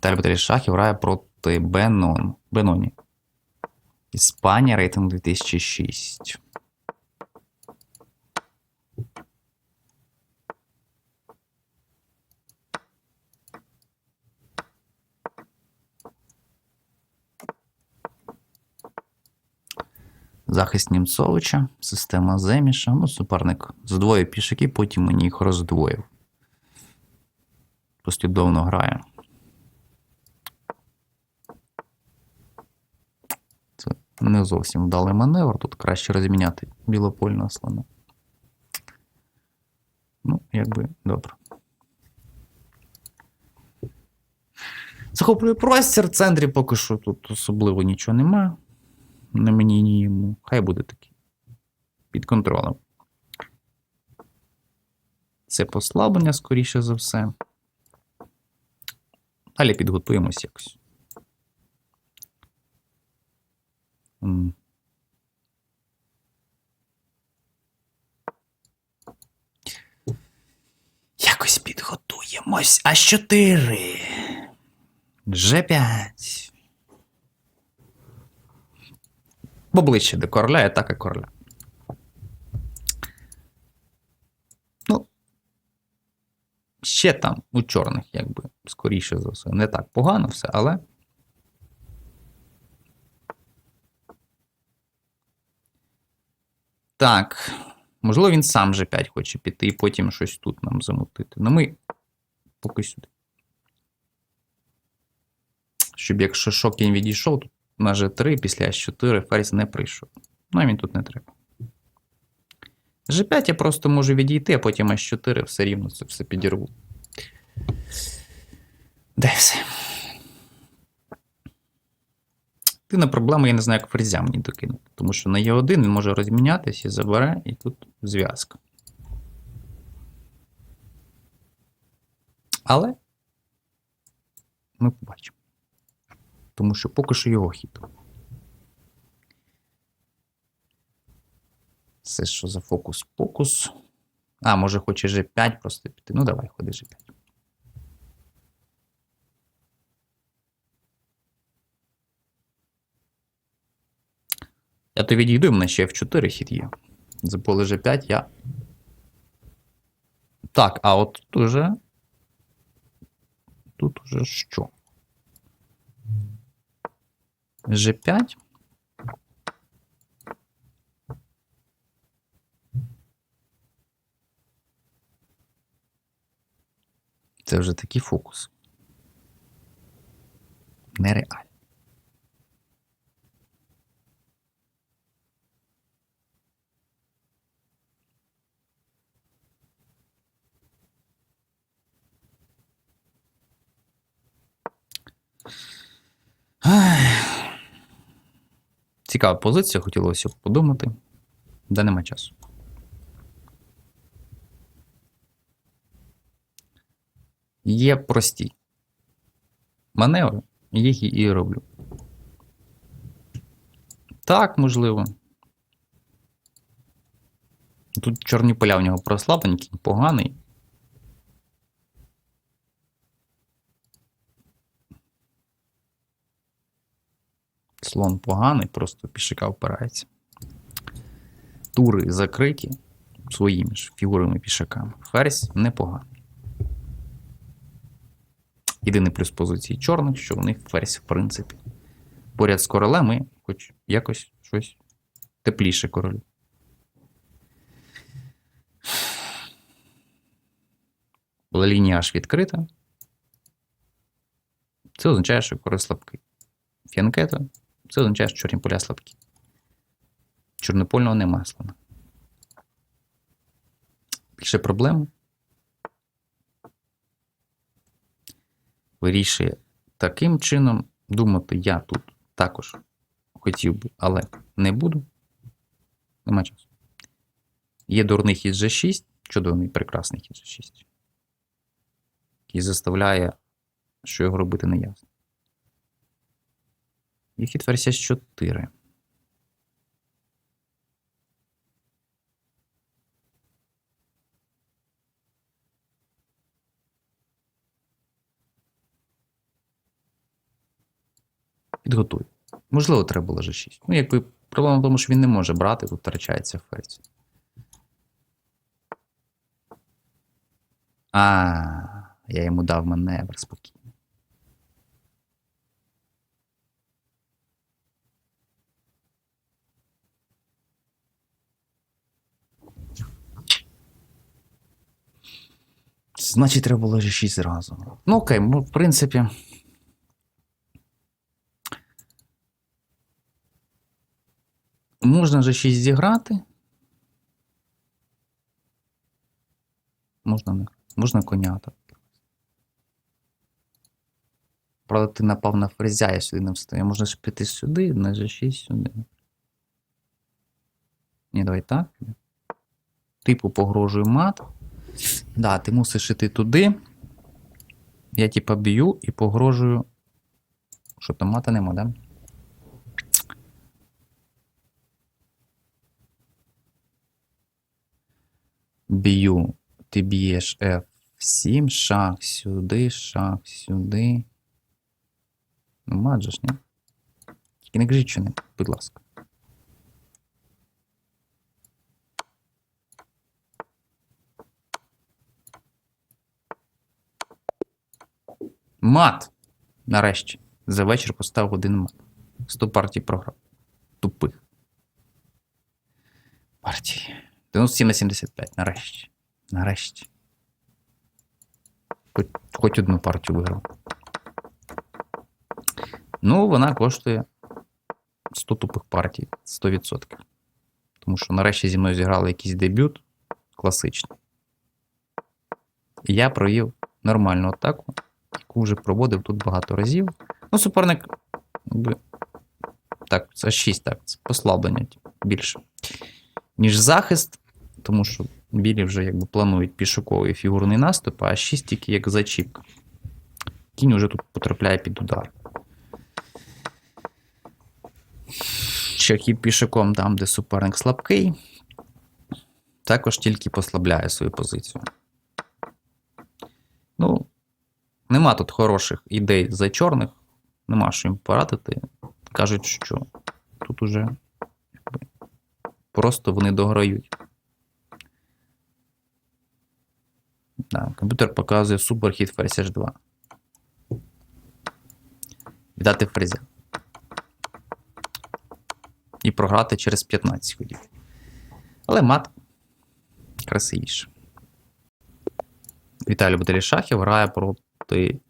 Віталій Баталій Шахів грає проти Бенон. Беноні. Іспанія рейтинг 2006. Захист Німцовича, система Земіша. Ну, суперник здвоїв пішаки, потім мені їх роздвоїв. Послідовно грає. Це не зовсім вдалий маневр. Тут краще розміняти білопольного слона. Ну, якби добре. Захоплює простір. В центрі поки що тут особливо нічого немає. Не мені, ні йому. Хай буде такий. Під контролем. Це послаблення, скоріше за все. Далі підготуємось якось. Якось підготуємось. А 4. G5. Поближче до короля, атака короля. Ну. Ще там у чорних, якби, скоріше за все. Не так погано все, але. Так. Можливо, він сам же 5 хоче піти і потім щось тут нам замутити. Ну ми поки сюди. Щоб якщо шокінь відійшов, тут на G3 після H4 ферзь не прийшов. Ну, він тут не треба. G5 я просто можу відійти, а потім H4 все рівно це все підірву. Де все? Єдина проблема, я не знаю, як ферзя мені докинути. Тому що на Е1 він може розмінятися і забере, і тут зв'язка. Але ми побачимо. Тому що поки що його хід. Це що за фокус-покус? А, може хоче G5 просто піти. Ну, давай, ходи G5. Я то відійду, в мене ще F4 хід є. За поле G5 я. Так, а от тут уже. Тут уже що? G5. Це вже такий фокус. Нереально. Цікава позиція, хотілося б подумати, де нема часу. Є прості маневри, їх і роблю. Так, можливо. Тут чорні поля в нього прослабленькі, поганий. Слон поганий, просто пішака впирається. Тури закриті своїми ж фігурами пішаками. Ферзь непоганий. Єдиний плюс позиції чорних, що у них ферзь, в принципі. Поряд з королем хоч якось щось тепліше королю. Коли лінія аж відкрита. Це означає, що король слабкий. Фіанкета це означає, що чорні поля слабкі. Чорнопольного нема слона. Більше проблем. Вирішує таким чином. Думати я тут також хотів би, але не буду. Нема часу. Є дурний хід G6, чудовий прекрасний хід G6. Який заставляє, що його робити не ясно. І хід версія 4. підготую. Можливо, треба було G6. Ну, якби проблема в тому, що він не може брати, тут втрачається ферзь. А, я йому дав маневр спокійно. Значить, треба було G6 зразу. Ну, окей, ну, в принципі. Можна G6 зіграти. Можна. Можна коня так. Правда, ти напав на ферзя, я сюди не встаю. Можна ж піти сюди, на G6 сюди. Ні, давай так. Типу погрожую мат. Да, ти мусиш іти туди. Я типа б'ю і погрожую. Що там мата нема, да? Б'ю. Ти б'єш F7, шах сюди, шах сюди. Ну, мат же ж, ні? Тільки не кажіть, що не, будь ласка. Мат! Нарешті. За вечір поставив один мат. 100 партій програв. Тупих. Партії. 97 на 75. Нарешті. Нарешті. Хоч, хоч одну партію виграв. Ну, вона коштує 100 тупих партій. 100%. Тому що нарешті зі мною зіграли якийсь дебют класичний. Я провів нормальну атаку яку вже проводив тут багато разів. Ну, суперник. Так, це 6, так, це послаблення більше. Ніж захист, тому що білі вже якби планують пішоковий фігурний наступ, а 6 тільки як зачіпка. Кінь уже тут потрапляє під удар. Шахів пішаком там, де суперник слабкий, також тільки послабляє свою позицію. Ну, Нема тут хороших ідей за чорних, нема що їм порадити. Кажуть, що тут уже просто вони дограють. Да, комп'ютер показує суперхід ферзь H2. Віддати ферзя. І програти через 15 ходів. Але мат красивіше. Віталій Баталішахів грає проти проти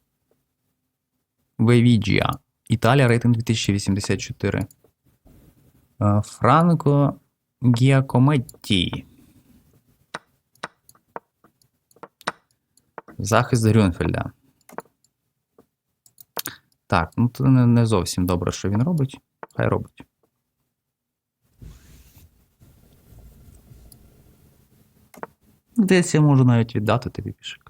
Вевіджія. Італія рейтинг 2084. Е, Франко Гіакометті. Захист Грюнфельда. Так, ну це не зовсім добре, що він робить. Хай робить. Десь я можу навіть віддати тобі пішок.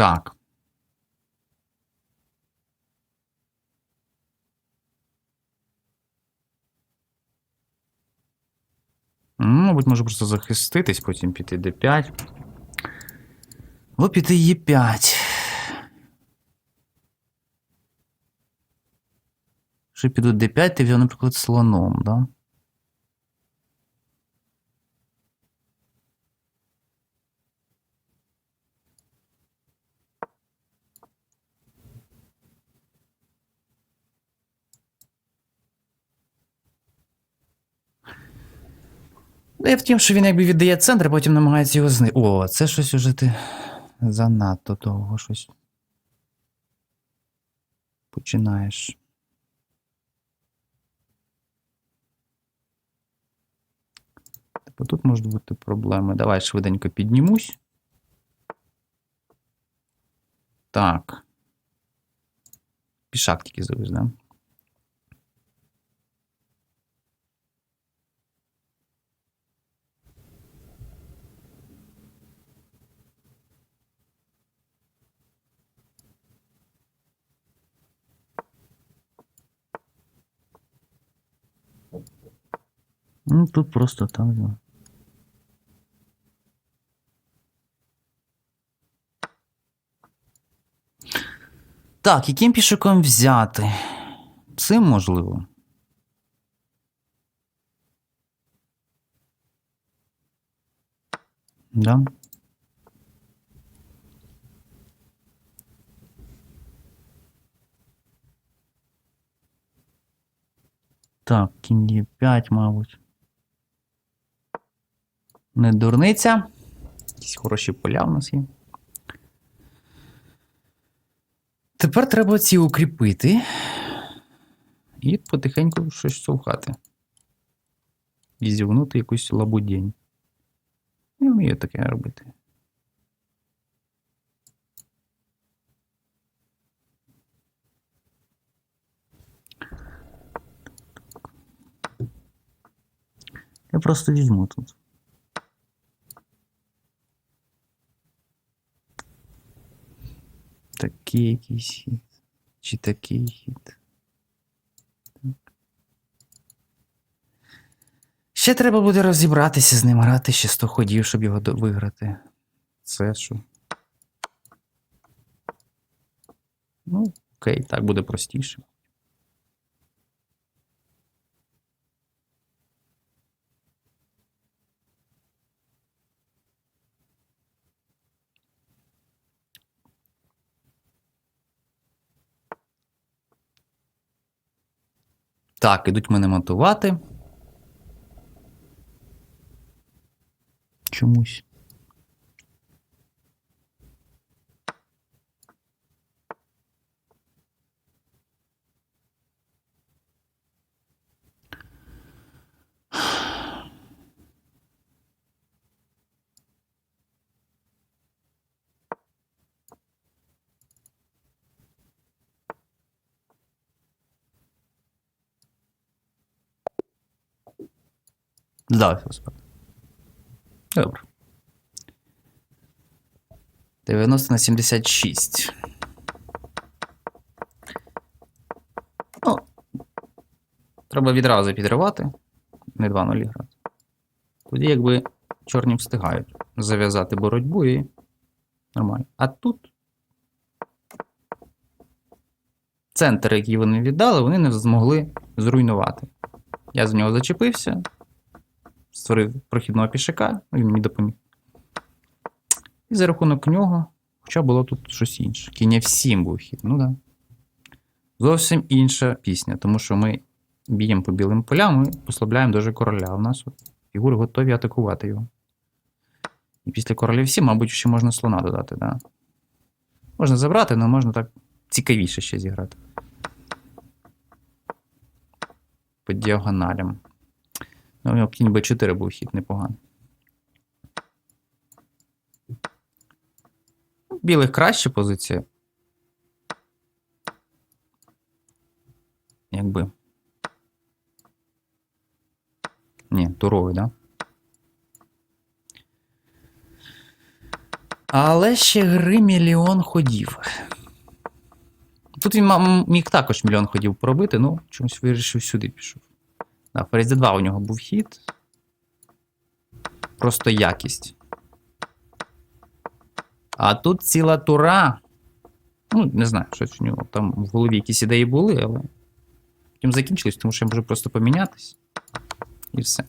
Так. Ну, Мабуть, можу просто захиститись, потім піти d5. Або піти e5. Якщо піду d5, ти взяв, наприклад, слоном, да? Я в тім, що він якби віддає центр, а потім намагається його зни. О, це щось уже ти занадто довго щось. Починаєш. Типу тут можуть бути проблеми. Давай швиденько піднімусь. Так. Пішак тільки завиш, да? Ну, тут просто там. Так, яким пішоком взяти? Цим можливо. Да. Так, кінь є 5, мабуть. Не дурниця. Якісь хороші поля у нас є. Тепер треба ці укріпити. І потихеньку щось совхати. І зівнути якусь лабудінь. Не вмію таке робити. Я просто візьму тут. Такий якийсь хід. Чи такий хід. Так. Ще треба буде розібратися з ним, грати ще 100 ходів, щоб його виграти. Це що? Ну, окей, так буде простіше. Так, ідуть мене монтувати. Чомусь. Здався спати. Добре. 90 на 76. Ну, треба відразу підривати. Не 2-0 грати. Тоді, якби чорні встигають зав'язати боротьбу і нормально. А тут центр, який вони віддали, вони не змогли зруйнувати. Я за нього зачепився, створив прохідного пішака, він мені допоміг. І за рахунок нього, хоча було тут щось інше. Кінь F7 був хід, ну да. Зовсім інша пісня, тому що ми б'ємо по білим полям і послабляємо дуже короля. У нас от фігури готові атакувати його. І після короля F7, мабуть, ще можна слона додати, да. Можна забрати, але можна так цікавіше ще зіграти. По діагоналям. Ну, у нього кінь Б4 був хід непоганий. Білих краща позиція. Якби. Ні, туровий, да? Але ще гри мільйон ходів. Тут він міг також мільйон ходів пробити, ну, чомусь вирішив сюди пішов. Да, ферзь d2 у нього був хід. Просто якість. А тут ціла тура. Ну, не знаю, що у нього там в голові якісь ідеї були, але потім закінчились, тому що я можу просто помінятись. І все.